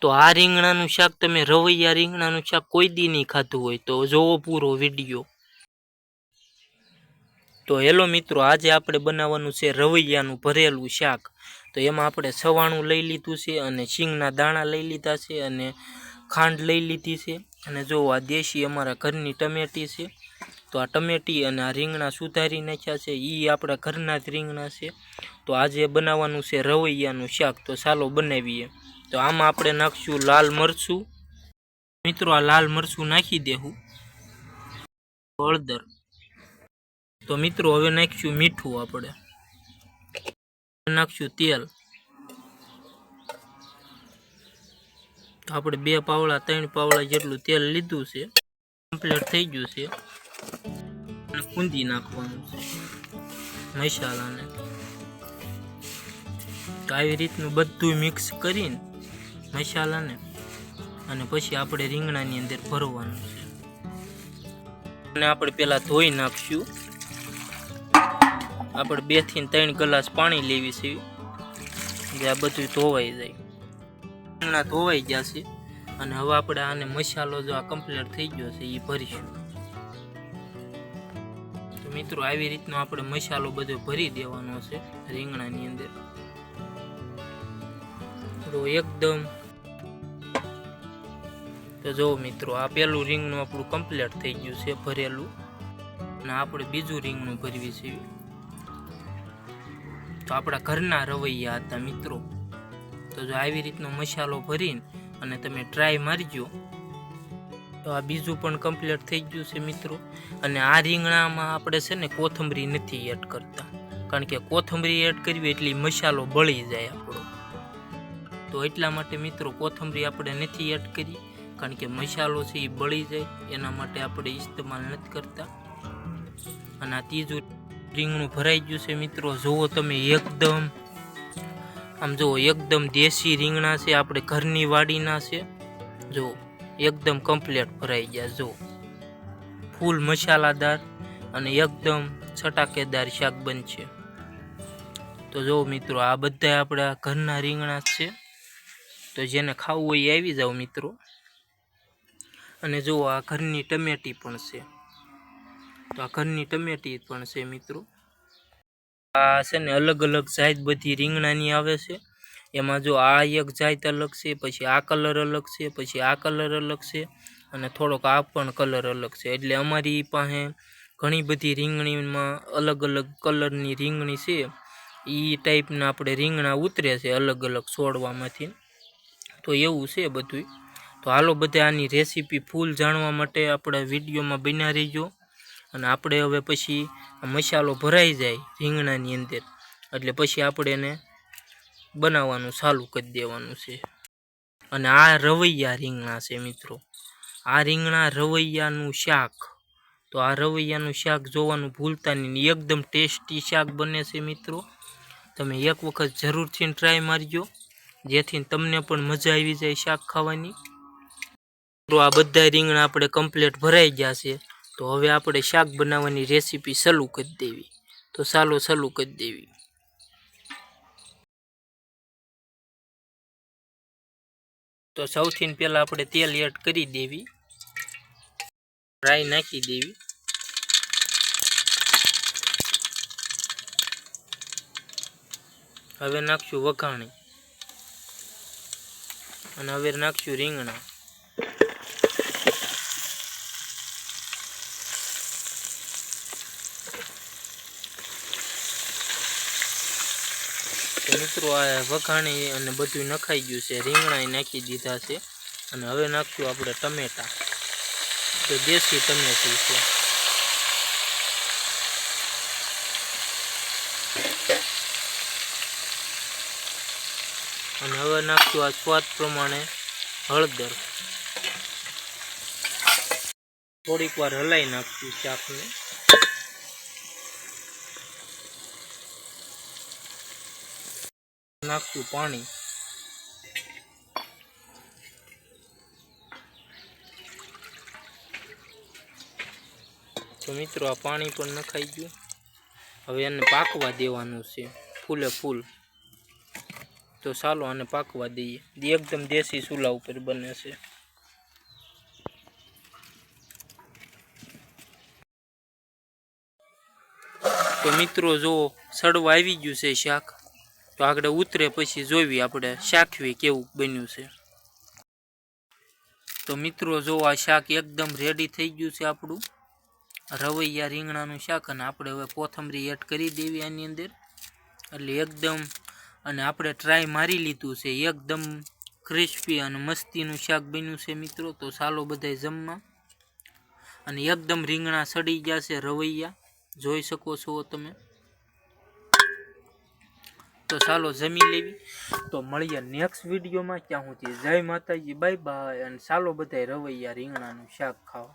તો આ રીંગણાનું શાક તમે રવૈયા રીંગણાનું શાક કોઈ દી નહીં ખાધું હોય તો જોવો પૂરો વીડિયો. તો હેલો મિત્રો, આજે આપણે બનાવવાનું છે રવૈયાનું ભરેલું શાક. તો એમાં આપણે સવાણું લઈ લીધું છે અને શીંગના દાણા લઈ લીધા છે અને ખાંડ લઈ લીધી છે. અને જો આ દેશી અમારા ઘરની ટમેટી છે, તો આ ટમેટી અને આ રીંગણા સુધારી નાખ્યા છે. એ આપણા ઘરના જ રીંગણા છે. તો આજે બનાવવાનું છે રવૈયાનું શાક. તો ચાલો બનાવીએ. તો આમાં આપણે નાખશું લાલ મરચું. મિત્રો, આ લાલ મરચું નાખી દેવું હળદર. તો મિત્રો, હવે નાખીશું મીઠું આપણે. નાખશું તેલ. આપણે બે પાવડા, ત્રણ પાવડા જેટલું તેલ લીધું છે. કમ્પ્લીટ થઈ ગયું છે. કુંદી નાખવાનું છે. મસાલાને. આવી રીતનું બધું મિક્સ કરીને મસાલાને અને પછી આપણે રીંગણાની અંદર ભરવાનું છે. અને આપણે પહેલાં ધોઈ નાખશું. આપણે બેથી ત્રણ ગ્લાસ પાણી લેવી છે. જે આ બધું ધોવાઈ જાય. રીંગણા ધોવાઈ ગયા છે. અને હવે આપણે આને મસાલો જો આ કમ્પ્લીટ થઈ ગયો છે એ ભરીશું. તો મિત્રો, આવી રીતનો આપણે મસાલો બધો ભરી દેવાનો છે રીંગણાની અંદર. તો એકદમ તો જો મિત્રો, આ પેલું રિંગનું આપણું કમ્પ્લીટ થઈ ગયું છે ભરેલું. અને આપણે બીજું રિંગનું ભરવી છે. તો આપણા ઘરના રવૈયા હતા મિત્રો. તો જો આવી રીતનો મસાલો ભરીને અને તમે ટ્રાય મારજો. તો આ બીજું પણ કમ્પ્લીટ થઈ ગયું છે મિત્રો. અને આ રીંગણામાં આપણે છે ને કોથમરી નથી એડ કરતા. કારણ કે કોથમરી એડ કરવી એટલે મસાલો બળી જાય આપણો. તો એટલા માટે મિત્રો, કોથમરી આપણે નથી એડ કરી. કારણ કે મસાલો છે એ બળી જાય, એના માટે આપણે ઇસ્તેમાલ નથી કરતા. અને આ ત્રીજું રીંગણું ભરાઈ ગયું છે મિત્રો. જુઓ તમે એકદમ, આમ જુઓ એકદમ દેશી રીંગણા છે, આપણે ઘરની વાડીના છે. જુઓ, એકદમ કમ્પ્લેટ ભરાઈ ગયા, જુઓ. ફૂલ મસાલાદાર અને એકદમ છટાકેદાર શાક બનશે તો જુઓ મિત્રો, આ બધા આપણા ઘરના રીંગણા જ છે. તો જેને ખાવું હોય એ આવી જાઓ મિત્રો. અને જો આ ઘરની ટમેટી પણ છે. તો આ ઘરની ટમેટી પણ છે મિત્રો. આ છે ને અલગ અલગ જાત બધી રીંગણાની આવે છે. એમાં જો આ એક જાત અલગ છે, પછી આ કલર અલગ છે, પછી આ કલર અલગ છે, અને થોડોક આ પણ કલર અલગ છે. એટલે અમારી પાસે ઘણી બધી રીંગણીમાં અલગ અલગ કલરની રીંગણી છે. એ ટાઈપના આપણે રીંગણા ઉતરે છે અલગ અલગ છોડવામાંથી. તો એવું છે બધું તો હાલો બધા આની રેસીપી ફૂલ જાણવા માટે આપણે વિડીયોમાં બન્યા રહીજો. અને આપણે હવે પછી મસાલો ભરાઈ જાય રીંગણાની અંદર. એટલે પછી આપણે એને બનાવવાનું ચાલુ કરી દેવાનું છે. અને આ રવૈયા રીંગણા છે મિત્રો. આ રીંગણા રવૈયાનું શાક. તો આ રવૈયાનું શાક જોવાનું ભૂલતા નહીં એકદમ ટેસ્ટી શાક બને છે મિત્રો. તમે એક વખત જરૂરથી ટ્રાય મારજો. જેથી તમને પણ મજા આવી જાય શાક ખાવાની. તો આ બધા રીંગણા આપણે કમ્પ્લીટ ભરાઈ ગયા છે. તો હવે આપણે શાક બનાવવાની રેસીપી સલું કરી દેવી. તો સાલો સલું કરી દેવી. તો સૌથી પહેલાં આપણે તેલ એડ કરી દેવી. રાઈ નાખી દેવી. હવે નાખશું વઘાણી. અને હવે નાખશું રીંગણા. તો મિત્રો આ વઘાણી અને બધું નખાઈ ગયું છે. રીંગણા નાખી દીધા છે. અને હવે નાખશું આપણે ટમેટા. તો દેશી ટમેટું છે. અને હવે નાખશું આ સ્વાદ પ્રમાણે હળદર. થોડીક વાર હલાઈ નાખશું શાકને. નાખશું પાણી. તો મિત્રો, આ પાણી પણ નખાઈ ગયું. હવે એને પાકવા દેવાનું છે, ફૂલે ફૂલ. તો તો ચાલો આને પાકવા દઈએ. જે એકદમ દેશી ચૂલા ઉપર બને છે. તો મિત્રો જો સડવા આવી ગયું છે શાક. તો આગળ ઉતરે પછી જોવી આપણે શાખવી કેવું બન્યું છે. તો મિત્રો જો આ શાક એકદમ રેડી થઈ ગયું છે આપણું. રવૈયા રીંગણાનું શાક અને આપણે હવે કોથમરી એડ કરી દેવી આની અંદર. એટલે એકદમ અને આપણે ટ્રાય મારી લીધું છે. એકદમ ક્રિસ્પી અને મસ્તીનું શાક બન્યું છે મિત્રો. તો ચાલો બધાય જમવા. અને એકદમ રીંગણા સડી ગયા છે રવૈયા. જોઈ શકો છો તમે. તો ચાલો જમી લેવી. તો મળીએ નેક્સ્ટ વિડીયોમાં ત્યાં સુધી જય માતાજી બાય બાય અને ચાલો બધાય રવૈયા રીંગણાનું શાક ખાવા.